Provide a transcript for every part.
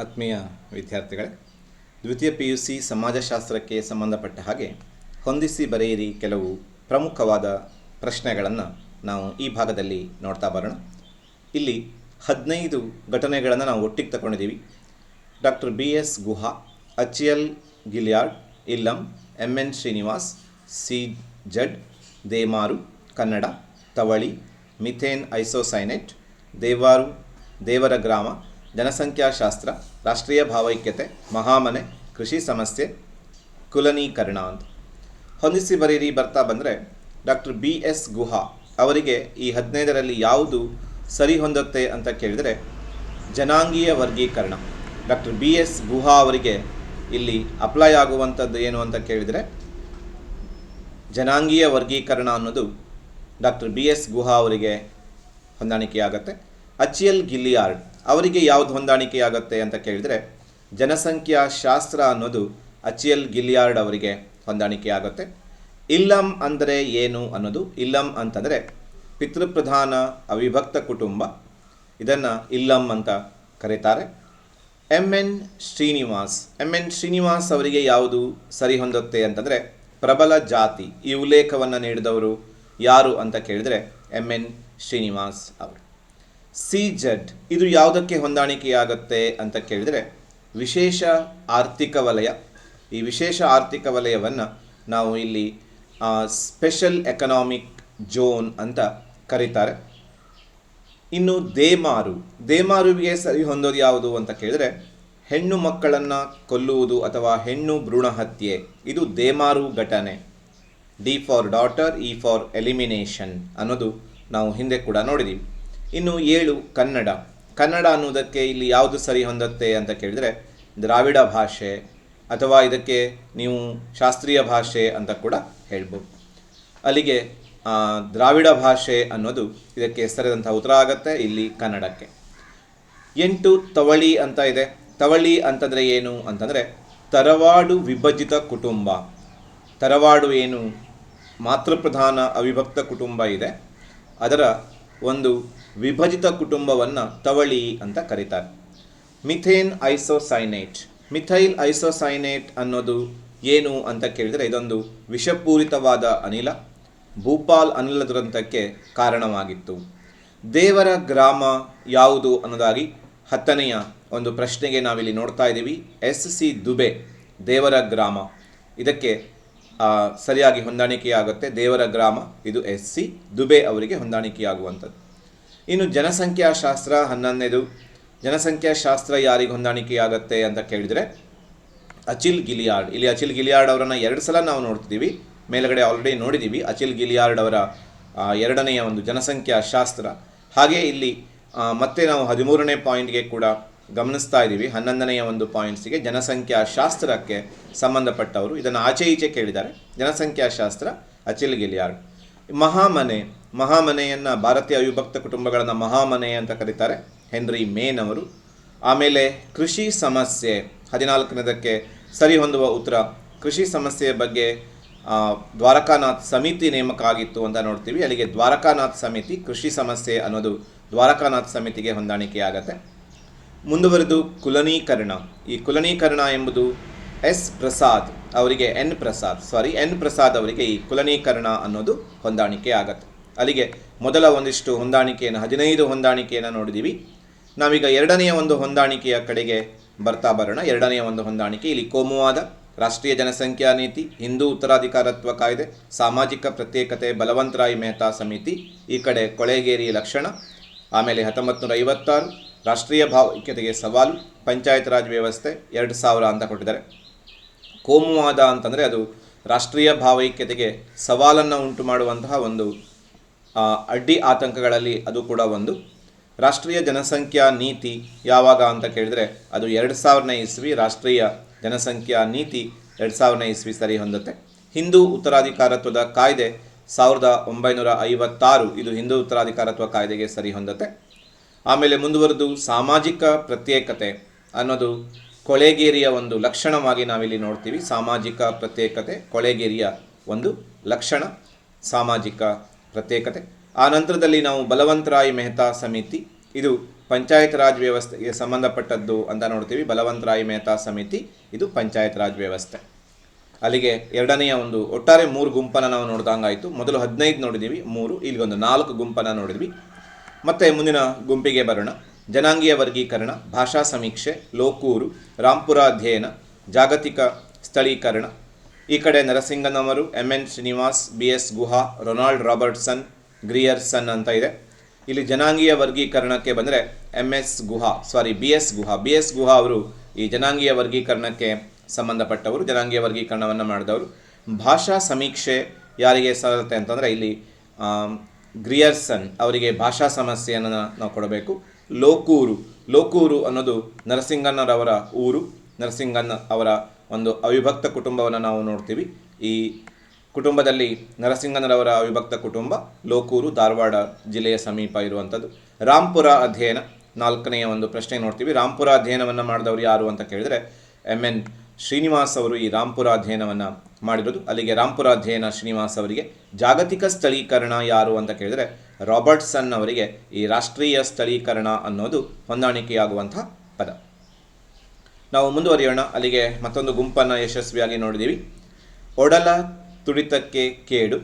ಆತ್ಮೀಯ ವಿದ್ಯಾರ್ಥಿಗಳೇ, ದ್ವಿತೀಯ ಪಿ ಯು ಸಿ ಸಮಾಜಶಾಸ್ತ್ರಕ್ಕೆ ಸಂಬಂಧಪಟ್ಟ ಹಾಗೆ ಹೊಂದಿಸಿ ಬರೆಯಿರಿ ಕೆಲವು ಪ್ರಮುಖವಾದ ಪ್ರಶ್ನೆಗಳನ್ನು ನಾವು ಈ ಭಾಗದಲ್ಲಿ ನೋಡ್ತಾ ಬರೋಣ. ಇಲ್ಲಿ ಹದಿನೈದು ಘಟನೆಗಳನ್ನು ನಾವು ಒಟ್ಟಿಗೆ ತಗೊಂಡಿದ್ದೀವಿ ಡಾಕ್ಟರ್ ಬಿ ಎಸ್ ಗುಹಾ, ಅಚಿಯಲ್ ಗಿಲಿಯಾರ್ಡ್, illam M N Srinivas, C Z, ದೇಮಾರು, Kannada, ತವಳಿ, ಮಿಥೇನ್ ಐಸೋಸೈನೆಟ್, ದೇವಾರು ದೇವರ ಗ್ರಾಮ ಜನಸಂಖ್ಯಾಶಾಸ್ತ್ರ, ರಾಷ್ಟ್ರೀಯ ಭಾವೈಕ್ಯತೆ, ಮಹಾಮನೆ, ಕೃಷಿ ಸಮಸ್ಯೆ, ಕುಲನೀಕರಣ ಅಂತ. ಹೊಂದಿಸಿ ಬರೀರಿ, ಬರ್ತಾ ಬಂದರೆ ಡಾಕ್ಟರ್ ಬಿ ಎಸ್ ಗುಹಾ ಅವರಿಗೆ ಈ ಹದಿನೈದರಲ್ಲಿ ಯಾವುದು ಸರಿ ಹೊಂದುತ್ತೆ ಅಂತ ಕೇಳಿದರೆ ಜನಾಂಗೀಯ ವರ್ಗೀಕರಣ. ಡಾಕ್ಟರ್ ಬಿ ಎಸ್ ಗುಹಾ ಅವರಿಗೆ ಇಲ್ಲಿ ಅಪ್ಲೈ ಆಗುವಂಥದ್ದು ಏನು ಅಂತ ಕೇಳಿದರೆ ಜನಾಂಗೀಯ ವರ್ಗೀಕರಣ ಅನ್ನೋದು ಡಾಕ್ಟರ್ ಬಿ ಎಸ್ ಗುಹಾ ಅವರಿಗೆ ಹೊಂದಾಣಿಕೆಯಾಗತ್ತೆ. ಅಚಿಯಲ್ ಗಿಲ್ಲಿಯಾರ್ಡ್ ಅವರಿಗೆ ಯಾವುದು ಹೊಂದಾಣಿಕೆಯಾಗತ್ತೆ ಅಂತ ಕೇಳಿದರೆ, ಜನಸಂಖ್ಯಾ ಶಾಸ್ತ್ರ ಅನ್ನೋದು ಅಚಿಯಲ್ ಗಿಲಿಯಾರ್ಡ್ ಅವರಿಗೆ ಹೊಂದಾಣಿಕೆಯಾಗುತ್ತೆ. ಇಲ್ಲಂ ಅಂದರೆ ಏನು ಅನ್ನೋದು, ಇಲ್ಲಂ ಅಂತಂದರೆ ಪಿತೃಪ್ರಧಾನ ಅವಿಭಕ್ತ ಕುಟುಂಬ, ಇದನ್ನು ಇಲ್ಲಂ ಅಂತ ಕರೀತಾರೆ. M N Srinivas M N Srinivas ಅವರಿಗೆ ಯಾವುದು ಸರಿ ಹೊಂದುತ್ತೆ ಅಂತಂದರೆ, ಪ್ರಬಲ ಜಾತಿ, ಈ ಉಲ್ಲೇಖವನ್ನು ನೀಡಿದವರು ಯಾರು ಅಂತ ಕೇಳಿದರೆ ಎಂ ಎನ್ ಶ್ರೀನಿವಾಸ್ ಅವರು. ಸಿ ಜಡ್ ಇದು ಯಾವುದಕ್ಕೆ ಹೊಂದಾಣಿಕೆಯಾಗುತ್ತೆ ಅಂತ ಕೇಳಿದರೆ ವಿಶೇಷ ಆರ್ಥಿಕ ವಲಯ. ಈ ವಿಶೇಷ ಆರ್ಥಿಕ ವಲಯವನ್ನು ನಾವು ಇಲ್ಲಿ ಸ್ಪೆಷಲ್ ಎಕನಾಮಿಕ್ ಜೋನ್ ಅಂತ ಕರೀತಾರೆ. ಇನ್ನು ದೇಮಾರು. ದೇಮಾರುವಿಗೆ ಸರಿ ಹೊಂದೋದು ಯಾವುದು ಅಂತ ಕೇಳಿದರೆ ಹೆಣ್ಣು ಮಕ್ಕಳನ್ನು ಕೊಲ್ಲುವುದು ಅಥವಾ ಹೆಣ್ಣು ಭ್ರೂಣ ಹತ್ಯೆ. ಇದು ದೇಮಾರು ಘಟನೆ. D for daughter E for elimination ಅನ್ನೋದು ನಾವು ಹಿಂದೆ ಕೂಡ ನೋಡಿದ್ದೀವಿ ಇನ್ನು ಏಳು ಕನ್ನಡ. ಕನ್ನಡ ಅನ್ನೋದಕ್ಕೆ ಇಲ್ಲಿ ಯಾವುದು ಸರಿ ಹೊಂದುತ್ತೆ ಅಂತ ಕೇಳಿದರೆ ದ್ರಾವಿಡ ಭಾಷೆ ಅಥವಾ ಇದಕ್ಕೆ ನೀವು ಶಾಸ್ತ್ರೀಯ ಭಾಷೆ ಅಂತ ಕೂಡ ಹೇಳ್ಬೋದು. ಅಲ್ಲಿಗೆ ದ್ರಾವಿಡ ಭಾಷೆ ಅನ್ನೋದು ಇದಕ್ಕೆ ಸರಿದಂಥ ಉತ್ತರ ಆಗುತ್ತೆ ಇಲ್ಲಿ ಕನ್ನಡಕ್ಕೆ. ಎಂಟು ತವಳಿ ಅಂತ ಇದೆ. ತವಳಿ ಅಂತಂದರೆ ಏನು ಅಂತಂದರೆ ತರವಾಡು ವಿಭಜಿತ ಕುಟುಂಬ. ತರವಾಡು ಏನು ಮಾತೃಪ್ರಧಾನ ಅವಿಭಕ್ತ ಕುಟುಂಬ ಇದೆ. ಅದರ ಒಂದು ವಿಭಜಿತ ಕುಟುಂಬವನ್ನು ತವಳಿ ಅಂತ ಕರೀತಾರೆ. Methane isocyanate. ಮಿಥೈಲ್ ಐಸೋಸೈನೇಟ್ ಅನ್ನೋದು ಏನು ಅಂತ ಕೇಳಿದರೆ ಇದೊಂದು ವಿಷಪೂರಿತವಾದ ಅನಿಲ, ಭೂಪಾಲ್ ಅನಿಲ ದುರಂತಕ್ಕೆ ಕಾರಣವಾಗಿತ್ತು. ದೇವರ ಗ್ರಾಮ ಯಾವುದು ಅನ್ನೋದಾಗಿ ಹತ್ತನೆಯ ಒಂದು ಪ್ರಶ್ನೆಗೆ ನಾವಿಲ್ಲಿ ನೋಡ್ತಾ ಇದ್ದೀವಿ ಎಸ್ ಸಿ ದುಬೆ, ದೇವರ ಗ್ರಾಮ. ಇದಕ್ಕೆ ಸರಿಯಾಗಿ ಹೊಂದಾಣಿಕೆಯಾಗುತ್ತೆ ದೇವರ ಗ್ರಾಮ, ಇದು ಎಸ್ ಸಿ ದುಬೆ ಅವರಿಗೆ ಹೊಂದಾಣಿಕೆಯಾಗುವಂಥದ್ದು. ಇನ್ನು ಜನಸಂಖ್ಯಾಶಾಸ್ತ್ರ ಹನ್ನೊಂದನೇದು. ಜನಸಂಖ್ಯಾಶಾಸ್ತ್ರ ಯಾರಿಗೆ ಹೊಂದಾಣಿಕೆಯಾಗತ್ತೆ ಅಂತ ಕೇಳಿದರೆ, ಅಚಿಲ್ ಗಿಲಿಯಾರ್ಡ್. ಇಲ್ಲಿ ಅಚಿಲ್ ಗಿಲಿಯಾರ್ಡ್ ಅವರನ್ನು ಎರಡು ಸಲ ನಾವು ನೋಡ್ತಿದ್ದೀವಿ. ಮೇಲುಗಡೆ ಆಲ್ರೆಡಿ ನೋಡಿದ್ದೀವಿ. ಅಚಿಲ್ ಗಿಲಿಯಾರ್ಡ್ ಅವರ ಎರಡನೆಯ ಒಂದು ಜನಸಂಖ್ಯಾಶಾಸ್ತ್ರ. ಹಾಗೆ ಇಲ್ಲಿ ಮತ್ತೆ ನಾವು ಹದಿಮೂರನೇ ಪಾಯಿಂಟ್ಗೆ ಕೂಡ ಗಮನಿಸ್ತಾ ಇದ್ದೀವಿ ಹನ್ನೊಂದನೆಯ ಒಂದು ಪಾಯಿಂಟ್ಸಿಗೆ ಜನಸಂಖ್ಯಾ ಶಾಸ್ತ್ರಕ್ಕೆ ಸಂಬಂಧಪಟ್ಟವರು ಇದನ್ನು ಆಚೆ ಈಚೆ ಕೇಳಿದ್ದಾರೆ. ಜನಸಂಖ್ಯಾಶಾಸ್ತ್ರ ಅಚಿಲ್ ಗಿಲಿಯಾರ್ಡ್ ಮಹಾಮನೆ. ಮಹಾಮನೆಯನ್ನು ಭಾರತೀಯ ಅವಿಭಕ್ತ ಕುಟುಂಬಗಳನ್ನು ಮಹಾಮನೆ ಅಂತ ಕರೀತಾರೆ. ಹೆನ್ರಿ ಮೇನ್ ಅವರು. ಆಮೇಲೆ ಕೃಷಿ ಸಮಸ್ಯೆ. ಹದಿನಾಲ್ಕನೇದಕ್ಕೆ ಸರಿ ಹೊಂದುವ ಉತ್ತರ, ಕೃಷಿ ಸಮಸ್ಯೆಯ ಬಗ್ಗೆ ದ್ವಾರಕಾನಾಥ್ ಸಮಿತಿ ನೇಮಕ ಆಗಿತ್ತು ಅಂತ ನೋಡ್ತೀವಿ. ಅಲ್ಲಿಗೆ ದ್ವಾರಕಾನಾಥ್ ಸಮಿತಿ ಕೃಷಿ ಸಮಸ್ಯೆ ಅನ್ನೋದು ದ್ವಾರಕಾನಾಥ್ ಸಮಿತಿಗೆ ಹೊಂದಾಣಿಕೆಯಾಗತ್ತೆ. ಮುಂದುವರೆದು ಕುಲನೀಕರಣ. ಈ ಕುಲನೀಕರಣ ಎಂಬುದು ಎಸ್ ಪ್ರಸಾದ್ ಅವರಿಗೆ N Prasad sorry N Prasad ಅವರಿಗೆ ಈ ಕುಲನೀಕರಣ ಅನ್ನೋದು ಹೊಂದಾಣಿಕೆ ಆಗತ್ತೆ. ಅಲ್ಲಿಗೆ ಮೊದಲ ಒಂದಿಷ್ಟು ಹೊಂದಾಣಿಕೆಯನ್ನು, ಹದಿನೈದು ಹೊಂದಾಣಿಕೆಯನ್ನು ನೋಡಿದ್ದೀವಿ ನಾವೀಗ ಎರಡನೆಯ ಒಂದು ಹೊಂದಾಣಿಕೆಯ ಕಡೆಗೆ ಬರ್ತಾ ಬರೋಣ. ಎರಡನೆಯ ಒಂದು ಹೊಂದಾಣಿಕೆ ಇಲ್ಲಿ ಕೋಮುವಾದ, ರಾಷ್ಟ್ರೀಯ ಜನಸಂಖ್ಯಾ ನೀತಿ, ಹಿಂದೂ ಉತ್ತರಾಧಿಕಾರತ್ವ ಕಾಯ್ದೆ, ಸಾಮಾಜಿಕ ಪ್ರತ್ಯೇಕತೆ, ಬಲವಂತರಾಯಿ ಮೆಹ್ತಾ ಸಮಿತಿ, ಈ ಕಡೆ ಕೊಳೆಗೇರಿ ಲಕ್ಷಣ, ಆಮೇಲೆ ಹತ್ತೊಂಬತ್ತು ನೂರ ಐವತ್ತಾರು ರಾಷ್ಟ್ರೀಯ ಭಾವೈಕ್ಯತೆಗೆ ಸವಾಲು, ಪಂಚಾಯತ್ ರಾಜ್ ವ್ಯವಸ್ಥೆ ಎರಡು ಸಾವಿರ ಅಂತ ಕೊಟ್ಟಿದ್ದಾರೆ. ಕೋಮುವಾದ ಅಂತಂದರೆ ಅದು ರಾಷ್ಟ್ರೀಯ ಭಾವೈಕ್ಯತೆಗೆ ಸವಾಲನ್ನು ಉಂಟು ಮಾಡುವಂತಹ ಒಂದು ಅಡ್ಡಿ ಆತಂಕಗಳಲ್ಲಿ ಅದು ಕೂಡ ಒಂದು. ರಾಷ್ಟ್ರೀಯ ಜನಸಂಖ್ಯಾ ನೀತಿ ಯಾವಾಗ ಅಂತ ಕೇಳಿದರೆ ಅದು ಎರಡು ಸಾವಿರನೇ ಇಸ್ವಿ ರಾಷ್ಟ್ರೀಯ ಜನಸಂಖ್ಯಾ ನೀತಿ ಎರಡು ಸಾವಿರನೇ ಇಸ್ವಿ ಸರಿ ಹೊಂದುತ್ತೆ. ಹಿಂದೂ ಉತ್ತರಾಧಿಕಾರತ್ವದ ಕಾಯ್ದೆ ಸಾವಿರದ ಒಂಬೈನೂರ ಐವತ್ತಾರು ಇದು ಹಿಂದೂ ಉತ್ತರಾಧಿಕಾರತ್ವ ಕಾಯ್ದೆಗೆ ಸರಿ ಹೊಂದುತ್ತೆ. ಆಮೇಲೆ ಮುಂದುವರೆದು ಸಾಮಾಜಿಕ ಪ್ರತ್ಯೇಕತೆ ಅನ್ನೋದು ಕೊಳೆಗೇರಿಯ ಒಂದು ಲಕ್ಷಣವಾಗಿ ನಾವಿಲ್ಲಿ ನೋಡ್ತೀವಿ. ಸಾಮಾಜಿಕ ಪ್ರತ್ಯೇಕತೆ, ಕೊಳೆಗೇರಿಯ ಒಂದು ಲಕ್ಷಣ, ಸಾಮಾಜಿಕ ಪ್ರತ್ಯೇಕತೆ. ಆ ನಂತರದಲ್ಲಿ ನಾವು ಬಲವಂತರಾಯ್ ಮೆಹ್ತಾ ಸಮಿತಿ, ಇದು ಪಂಚಾಯತ್ ರಾಜ್ ವ್ಯವಸ್ಥೆಗೆ ಸಂಬಂಧಪಟ್ಟದ್ದು ಅಂತ ನೋಡ್ತೀವಿ. ಬಲವಂತರಾಯ್ ಮೆಹ್ತಾ ಸಮಿತಿ, ಇದು ಪಂಚಾಯತ್ ರಾಜ್ ವ್ಯವಸ್ಥೆ. ಅಲ್ಲಿಗೆ ಎರಡನೆಯ ಒಂದು ಒಟ್ಟಾರೆ ಮೂರು ಗುಂಪನ್ನು ನಾವು ನೋಡ್ದಂಗಾಯಿತು. ಮೊದಲು ಹದಿನೈದು ನೋಡಿದ್ದೀವಿ ಮೂರು, ಇಲ್ಲಿಗೊಂದು ನಾಲ್ಕು ಗುಂಪನ್ನು ನೋಡಿದ್ವಿ. ಮತ್ತೆ ಮುಂದಿನ ಗುಂಪಿಗೆ ಬರೋಣ. ಜನಾಂಗೀಯ ವರ್ಗೀಕರಣ, ಭಾಷಾ ಸಮೀಕ್ಷೆ, ಲೋಕೂರು ರಾಂಪುರ ಅಧ್ಯಯನ ಜಾಗತಿಕ ಸ್ಥಳೀಕರಣ. ಈ ಕಡೆ ನರಸಿಂಗನವರು M N Srinivas, B S Guha, Ronald Robertson Grierson ಅಂತ ಇದೆ. ಇಲ್ಲಿ ಜನಾಂಗೀಯ ವರ್ಗೀಕರಣಕ್ಕೆ ಬಂದರೆ M S Guha sorry B S Guha. B S Guha ಅವರು ಈ ಜನಾಂಗೀಯ ವರ್ಗೀಕರಣಕ್ಕೆ ಸಂಬಂಧಪಟ್ಟವರು, ಜನಾಂಗೀಯ ವರ್ಗೀಕರಣವನ್ನು ಮಾಡಿದವರು. ಭಾಷಾ ಸಮೀಕ್ಷೆ ಯಾರಿಗೆ ಸಲ್ಲುತ್ತೆ ಅಂತಂದರೆ ಇಲ್ಲಿ ಗ್ರಿಯರ್ಸನ್ ಅವರಿಗೆ ಭಾಷಾ ಸಮಸ್ಯೆಯನ್ನು ನಾವು ಕೊಡಬೇಕು. ಲೋಕೂರು ಲೋಕೂರು ಅನ್ನೋದು ನರಸಿಂಗಣ್ಣರವರ ಊರು. ನರಸಿಂಗಣ್ಣ ಅವರ ಒಂದು ಅವಿಭಕ್ತ ಕುಟುಂಬವನ್ನು ನಾವು ನೋಡ್ತೀವಿ. ಈ ಕುಟುಂಬದಲ್ಲಿ ನರಸಿಂಗನರವರ ಅವಿಭಕ್ತ ಕುಟುಂಬ, ಲೋಕೂರು, ಧಾರವಾಡ ಜಿಲ್ಲೆಯ ಸಮೀಪ ಇರುವಂಥದ್ದು. ರಾಂಪುರ ಅಧ್ಯಯನ, ನಾಲ್ಕನೆಯ ಒಂದು ಪ್ರಶ್ನೆ ನೋಡ್ತೀವಿ. ರಾಂಪುರ ಅಧ್ಯಯನವನ್ನು ಮಾಡಿದವರು ಯಾರು ಅಂತ ಕೇಳಿದರೆ ಎಂ ಎನ್ ಶ್ರೀನಿವಾಸ್ ಅವರು ಈ ರಾಂಪುರ ಅಧ್ಯಯನವನ್ನು ಮಾಡಿರೋದು. ಅಲ್ಲಿಗೆ ರಾಂಪುರ ಅಧ್ಯಯನ ಶ್ರೀನಿವಾಸ್ ಅವರಿಗೆ ಜಾಗತಿಕ ಸ್ಥಳೀಕರಣ ಯಾರು ಅಂತ ಕೇಳಿದರೆ ರಾಬರ್ಟ್ಸನ್ ಅವರಿಗೆ ಈ ರಾಷ್ಟ್ರೀಯ ಸ್ಥಳೀಕರಣ ಅನ್ನೋದು ಹೊಂದಾಣಿಕೆಯಾಗುವಂಥ ಪದ. ನಾವು ಮುಂದುವರಿಯೋಣ. ಅಲ್ಲಿಗೆ ಮತ್ತೊಂದು ಗುಂಪನ್ನು ಯಶಸ್ವಿಯಾಗಿ ನೋಡಿದ್ದೀವಿ. ಒಡಲ ತುಡಿತಕ್ಕೆ ಕೇಡು,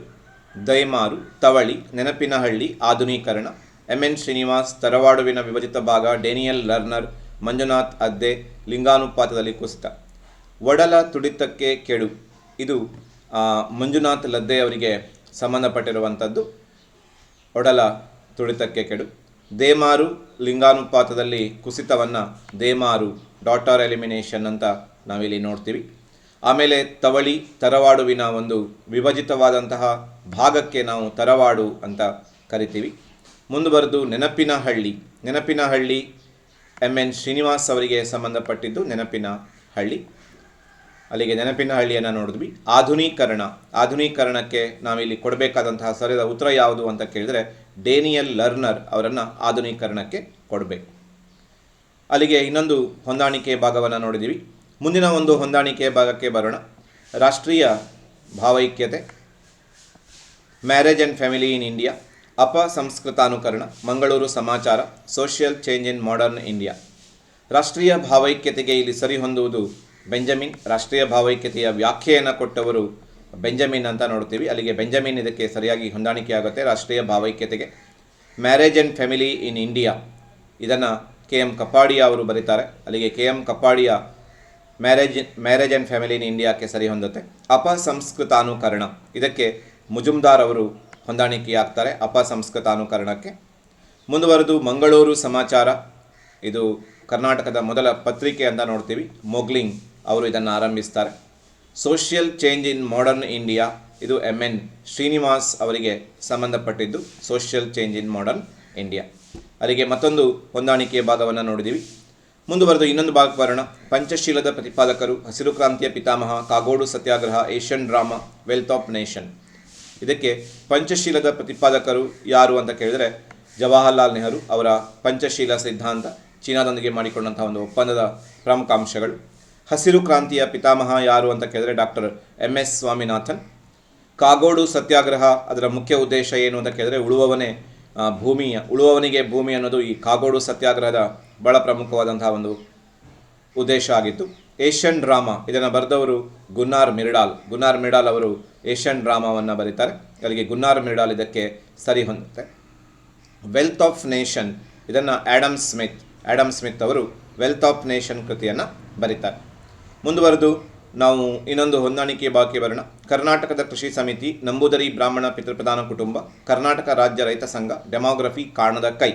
ದೈಮಾರು, ತವಳಿ, ನೆನಪಿನಹಳ್ಳಿ, ಆಧುನೀಕರಣ ಎಂ ಎನ್ ಶ್ರೀನಿವಾಸ್, ತರವಾಡುವಿನ ವಿಭಜಿತ ಭಾಗ, ಡೇನಿಯಲ್ ಲರ್ನರ್, ಮಂಜುನಾಥ್ ಅದ್ದೆ, ಲಿಂಗಾನುಪಾತದಲ್ಲಿ ಕುಸಿತ. ಒಡಲ ತುಡಿತಕ್ಕೆ ಕೇಡು ಇದು ಮಂಜುನಾಥ್ ಲದ್ದೆ ಅವರಿಗೆ ಸಂಬಂಧಪಟ್ಟಿರುವಂಥದ್ದು. ಒಡಲ ತುಳಿತಕ್ಕೆ ಕೆಡು. ದೇಮಾರು ಲಿಂಗಾನುಪಾತದಲ್ಲಿ ಕುಸಿತವನ್ನು ದೇಮಾರು ಡಾಟರ್ ಎಲಿಮಿನೇಷನ್ ಅಂತ ನಾವಿಲ್ಲಿ ನೋಡ್ತೀವಿ. ಆಮೇಲೆ ತವಳಿ ತರವಾಡುವಿನ ಒಂದು ವಿಭಜಿತವಾದಂತಹ ಭಾಗಕ್ಕೆ ನಾವು ತರವಾಡು ಅಂತ ಕರಿತೀವಿ. ಮುಂದುವರೆದು ನೆನಪಿನ ಹಳ್ಳಿ ನೆನಪಿನ ಹಳ್ಳಿ ಎಂ ಎನ್ ಶ್ರೀನಿವಾಸ್ ಅವರಿಗೆ ಸಂಬಂಧಪಟ್ಟಿದ್ದು ನೆನಪಿನ ಹಳ್ಳಿ ಅಲ್ಲಿಗೆ ನೆನಪಿನ ಹಳ್ಳಿಯನ್ನು ನೋಡಿದ್ವಿ. ಆಧುನೀಕರಣ. ಆಧುನೀಕರಣಕ್ಕೆ ನಾವಿಲ್ಲಿ ಕೊಡಬೇಕಾದಂತಹ ಸರಿಯಾದ ಉತ್ತರ ಯಾವುದು ಅಂತ ಕೇಳಿದರೆ ಡೇನಿಯಲ್ ಲರ್ನರ್ ಅವರನ್ನು ಆಧುನೀಕರಣಕ್ಕೆ ಕೊಡಬೇಕು. ಅಲ್ಲಿಗೆ ಇನ್ನೊಂದು ಹೊಂದಾಣಿಕೆ ಭಾಗವನ್ನು ನೋಡಿದ್ದೀವಿ ಮುಂದಿನ ಒಂದು ಹೊಂದಾಣಿಕೆ ಭಾಗಕ್ಕೆ ಬರೋಣ. ರಾಷ್ಟ್ರೀಯ ಭಾವೈಕ್ಯತೆ, marriage and family in India ಅಪ ಸಂಸ್ಕೃತಾನುಕರಣ Mangaluru Samachar, social change in modern India. ರಾಷ್ಟ್ರೀಯ ಭಾವೈಕ್ಯತೆಗೆ ಇಲ್ಲಿ ಸರಿ ಹೊಂದುವುದು ಬೆಂಜಮಿನ್, ರಾಷ್ಟ್ರೀಯ ಭಾವೈಕ್ಯತೆಯ ವ್ಯಾಖ್ಯೆಯನ್ನು ಕೊಟ್ಟವರು ಬೆಂಜಮಿನ್ ಅಂತ ನೋಡ್ತೀವಿ. ಅಲ್ಲಿಗೆ ಬೆಂಜಮಿನ್ ಇದಕ್ಕೆ ಸರಿಯಾಗಿ ಹೊಂದಾಣಿಕೆ ಆಗುತ್ತೆ ರಾಷ್ಟ್ರೀಯ ಭಾವೈಕ್ಯತೆಗೆ. Marriage and family in India ಇದನ್ನು ಕೆ ಎಂ ಕಪ್ಪಾಡಿಯಾ ಅವರು ಬರೀತಾರೆ. ಅಲ್ಲಿಗೆ K M Kapadia marriage marriage and family in ಇಂಡಿಯಾಕ್ಕೆ ಸರಿ ಹೊಂದುತ್ತೆ. ಅಪಸಂಸ್ಕೃತಾನುಕರಣ. ಇದಕ್ಕೆ ಮುಜುಮ್ದಾರ್ ಅವರು ಹೊಂದಾಣಿಕೆ ಹೊಂದಾಣಿಕೆಯಾಗ್ತಾರೆ ಅಪಸಂಸ್ಕೃತಾನುಕರಣಕ್ಕೆ. ಮುಂದುವರೆದು ಮಂಗಳೂರು ಸಮಾಚಾರ. ಇದು ಕರ್ನಾಟಕದ ಮೊದಲ ಪತ್ರಿಕೆ ಅಂತ ನೋಡ್ತೀವಿ. ಮೊಗ್ಲಿಂಗ್. ಅವರು ಇದನ್ನು ಆರಂಭಿಸ್ತಾರೆ. Social change in modern India ಇದು ಎಂ ಎನ್ ಶ್ರೀನಿವಾಸ್ ಅವರಿಗೆ ಸಂಬಂಧಪಟ್ಟಿದ್ದು social change in modern India ಅಲ್ಲಿಗೆ ಮತ್ತೊಂದು ಹೊಂದಾಣಿಕೆಯ ಭಾಗವನ್ನು ನೋಡಿದ್ದೀವಿ. ಮುಂದುವರೆದು ಇನ್ನೊಂದು ಭಾಗ ಬರೋಣ. ಪಂಚಶೀಲದ ಪ್ರತಿಪಾದಕರು ಹಸಿರು ಕ್ರಾಂತಿಯ ಪಿತಾಮಹ, Kagodu Satyagraha, Asian drama wealth of nation ಇದಕ್ಕೆ ಪಂಚಶೀಲದ ಪ್ರತಿಪಾದಕರು ಯಾರು ಅಂತ ಕೇಳಿದರೆ ಜವಾಹರ್ಲಾಲ್ ನೆಹರು ಅವರ ಪಂಚಶೀಲ ಸಿದ್ಧಾಂತ ಚೀನಾದೊಂದಿಗೆ ಮಾಡಿಕೊಂಡಂತಹ ಒಂದು ಒಪ್ಪಂದದ ಪ್ರಮುಖ ಅಂಶಗಳು. ಹಸಿರು ಕ್ರಾಂತಿಯ ಪಿತಾಮಹ ಯಾರು ಅಂತ ಕೇಳಿದರೆ doctor M S Swaminathan. Kagodu Satyagraha ಅದರ ಮುಖ್ಯ ಉದ್ದೇಶ ಏನು ಅಂತ ಕೇಳಿದರೆ ಉಳುವವನೇ ಭೂಮಿಯ ಉಳುವವನಿಗೆ ಭೂಮಿ ಅನ್ನೋದು ಈ ಕಾಗೋಡು ಸತ್ಯಾಗ್ರಹದ ಬಹಳ ಪ್ರಮುಖವಾದಂತಹ ಒಂದು ಉದ್ದೇಶ ಆಗಿತ್ತು ಏಷ್ಯನ್ ಡ್ರಾಮಾ, ಇದನ್ನು ಬರೆದವರು ಗುನ್ನಾರ್ ಮಿರ್ಡಾಲ್. ಗುನ್ನಾರ್ ಮಿರ್ಡಾಲ್ ಅವರು ಏಷ್ಯನ್ ಡ್ರಾಮಾವನ್ನು ಬರೀತಾರೆ. ಅಲ್ಲಿಗೆ ಗುನ್ನಾರ್ ಮಿರ್ಡಾಲ್ ಇದಕ್ಕೆ ಸರಿ ಹೊಂದುತ್ತೆ. ವೆಲ್ತ್ ಆಫ್ ನೇಷನ್, ಇದನ್ನು ಆ್ಯಡಮ್ ಸ್ಮಿತ್ ಆ್ಯಡಮ್ ಸ್ಮಿತ್ ಅವರು ವೆಲ್ತ್ ಆಫ್ ನೇಷನ್ ಕೃತಿಯನ್ನು ಬರೀತಾರೆ. ಮುಂದುವರೆದು ನಾವು ಇನ್ನೊಂದು ಹೊಂದಾಣಿಕೆ ಬಾಕಿ ಬರೋಣ. ಕರ್ನಾಟಕದ ಕೃಷಿ ಸಮಿತಿ ನಂಬೂದರಿ ಬ್ರಾಹ್ಮಣ ಪಿತೃಪ್ರಧಾನ ಕುಟುಂಬ, ಕರ್ನಾಟಕ ರಾಜ್ಯ ರೈತ ಸಂಘ, ಡೆಮೋಗ್ರಫಿ ಕಾರಣದ ಕೈ.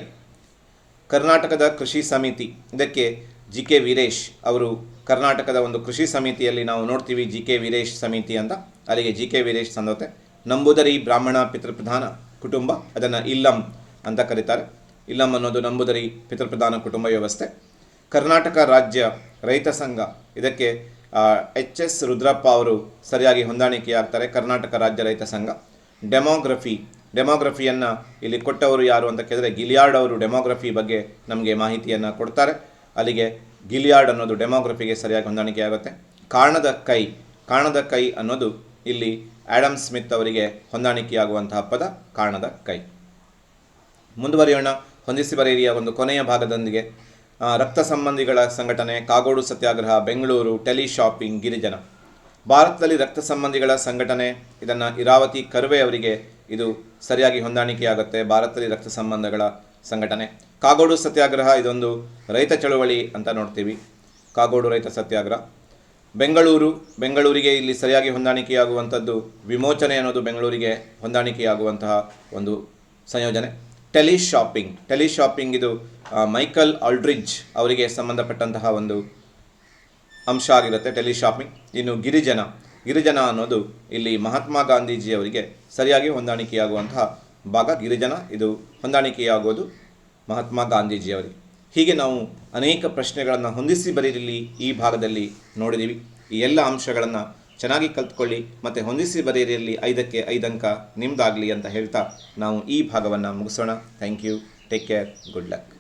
ಕರ್ನಾಟಕದ ಕೃಷಿ ಸಮಿತಿ, ಇದಕ್ಕೆ ಜಿ ಕೆ ವೀರೇಶ್ ಅವರು ಕರ್ನಾಟಕದ ಒಂದು ಕೃಷಿ ಸಮಿತಿಯಲ್ಲಿ ನಾವು ನೋಡ್ತೀವಿ ಜಿ ಕೆ ವೀರೇಶ್ ಸಮಿತಿ ಅಂತ. ಅಲ್ಲಿಗೆ ಜಿ ಕೆ ವೀರೇಶ್ ಸಂದೋತೆ. ನಂಬೂದರಿ ಬ್ರಾಹ್ಮಣ ಪಿತೃಪ್ರಧಾನ ಕುಟುಂಬ, ಅದನ್ನು ಇಲ್ಲಂ ಅಂತ ಕರೀತಾರೆ. ಇಲ್ಲಂ ಅನ್ನೋದು ನಂಬೂದರಿ ಪಿತೃಪ್ರಧಾನ ಕುಟುಂಬ ವ್ಯವಸ್ಥೆ. ಕರ್ನಾಟಕ ರಾಜ್ಯ ರೈತ ಸಂಘ ಇದಕ್ಕೆ ಎಚ್ ಎಸ್ ರುದ್ರಪ್ಪ ಅವರು ಸರಿಯಾಗಿ ಹೊಂದಾಣಿಕೆಯಾಗ್ತಾರೆ ಕರ್ನಾಟಕ ರಾಜ್ಯ ರೈತ ಸಂಘ. ಡೆಮೋಗ್ರಫಿ, ಡೆಮೋಗ್ರಫಿಯನ್ನು ಇಲ್ಲಿ ಕೊಟ್ಟವರು ಯಾರು ಅಂತ ಕೇಳಿದರೆ ಗಿಲಿಯಾರ್ಡ್ ಅವರು ಡೆಮೋಗ್ರಫಿ ಬಗ್ಗೆ ನಮಗೆ ಮಾಹಿತಿಯನ್ನು ಕೊಡ್ತಾರೆ. ಅಲ್ಲಿಗೆ ಗಿಲಿಯಾರ್ಡ್ ಅನ್ನೋದು ಡೆಮೋಗ್ರಫಿಗೆ ಸರಿಯಾಗಿ ಹೊಂದಾಣಿಕೆ ಆಗುತ್ತೆ. ಕಾರಣದ ಕೈ, ಕಾಣದ ಕೈ ಅನ್ನೋದು ಇಲ್ಲಿ ಆ್ಯಡಮ್ ಸ್ಮಿತ್ ಅವರಿಗೆ ಹೊಂದಾಣಿಕೆಯಾಗುವಂತಹ ಪದ ಕಾರಣದ ಕೈ. ಮುಂದುವರಿಯೋಣ, ಹೊಂದಿಸಿ ಬರೆಯಿರಿಯ ಒಂದು ಕೊನೆಯ ಭಾಗದೊಂದಿಗೆ. ರಕ್ತ ಸಂಬಂಧಿಗಳ ಸಂಘಟನೆ, ಕಾಗೋಡು ಸತ್ಯಾಗ್ರಹ, ಬೆಂಗಳೂರು ಟೆಲಿ ಶಾಪಿಂಗ್ ಗಿರಿಜನ. ಭಾರತದಲ್ಲಿ ರಕ್ತ ಸಂಬಂಧಿಗಳ ಸಂಘಟನೆ, ಇದನ್ನು ಇರಾವತಿ ಕರ್ವೆ ಅವರಿಗೆ ಇದು ಸರಿಯಾಗಿ ಹೊಂದಾಣಿಕೆಯಾಗುತ್ತೆ, ಭಾರತದಲ್ಲಿ ರಕ್ತ ಸಂಬಂಧಗಳ ಸಂಘಟನೆ. ಕಾಗೋಡು ಸತ್ಯಾಗ್ರಹ ಇದೊಂದು ರೈತ ಚಳುವಳಿ ಅಂತ ನೋಡ್ತೀವಿ. ಕಾಗೋಡು ರೈತ ಸತ್ಯಾಗ್ರಹ. ಬೆಂಗಳೂರು, ಬೆಂಗಳೂರಿಗೆ ಇಲ್ಲಿ ಸರಿಯಾಗಿ ಹೊಂದಾಣಿಕೆಯಾಗುವಂಥದ್ದು ವಿಮೋಚನೆ ಅನ್ನೋದು ಬೆಂಗಳೂರಿಗೆ ಹೊಂದಾಣಿಕೆಯಾಗುವಂತಹ ಒಂದು ಸಂಯೋಜನೆ. ಟೆಲಿ ಶಾಪಿಂಗ್ ಟೆಲಿ ಶಾಪಿಂಗ್ ಇದು ಮೈಕಲ್ ಆಲ್ಡ್ರಿಜ್ ಅವರಿಗೆ ಸಂಬಂಧಪಟ್ಟಂತಹ ಒಂದು ಅಂಶ ಆಗಿರುತ್ತೆ ಟೆಲಿ ಶಾಪಿಂಗ್ ಇನ್ನು ಗಿರಿಜನ ಗಿರಿಜನ ಅನ್ನೋದು ಇಲ್ಲಿ ಮಹಾತ್ಮ ಗಾಂಧೀಜಿಯವರಿಗೆ ಸರಿಯಾಗಿ ಹೊಂದಾಣಿಕೆಯಾಗುವಂತಹ ಭಾಗ ಗಿರಿಜನ. ಇದು ಹೊಂದಾಣಿಕೆಯಾಗೋದು ಮಹಾತ್ಮ ಗಾಂಧೀಜಿ ಅವರಿಗೆ ಹೀಗೆ ನಾವು ಅನೇಕ ಪ್ರಶ್ನೆಗಳನ್ನು ಹೊಂದಿಸಿ ಬರೀಲಿ ಈ ಭಾಗದಲ್ಲಿ ನೋಡಿದ್ದೀವಿ ಈ ಎಲ್ಲ ಅಂಶಗಳನ್ನು ಚೆನ್ನಾಗಿ ಕಲ್ತ್ಕೊಳ್ಳಿ ಮತ್ತು ಹೊಂದಿಸಿ ಬರೆಯಲ್ಲಿ ಐದಕ್ಕೆ ಐದಂಕ ಅಂಕ ನಿಮ್ಮದಾಗಲಿ ಅಂತ ಹೇಳ್ತಾ ನಾವು ಈ ಭಾಗವನ್ನು ಮುಗಿಸೋಣ. Thank you take care good luck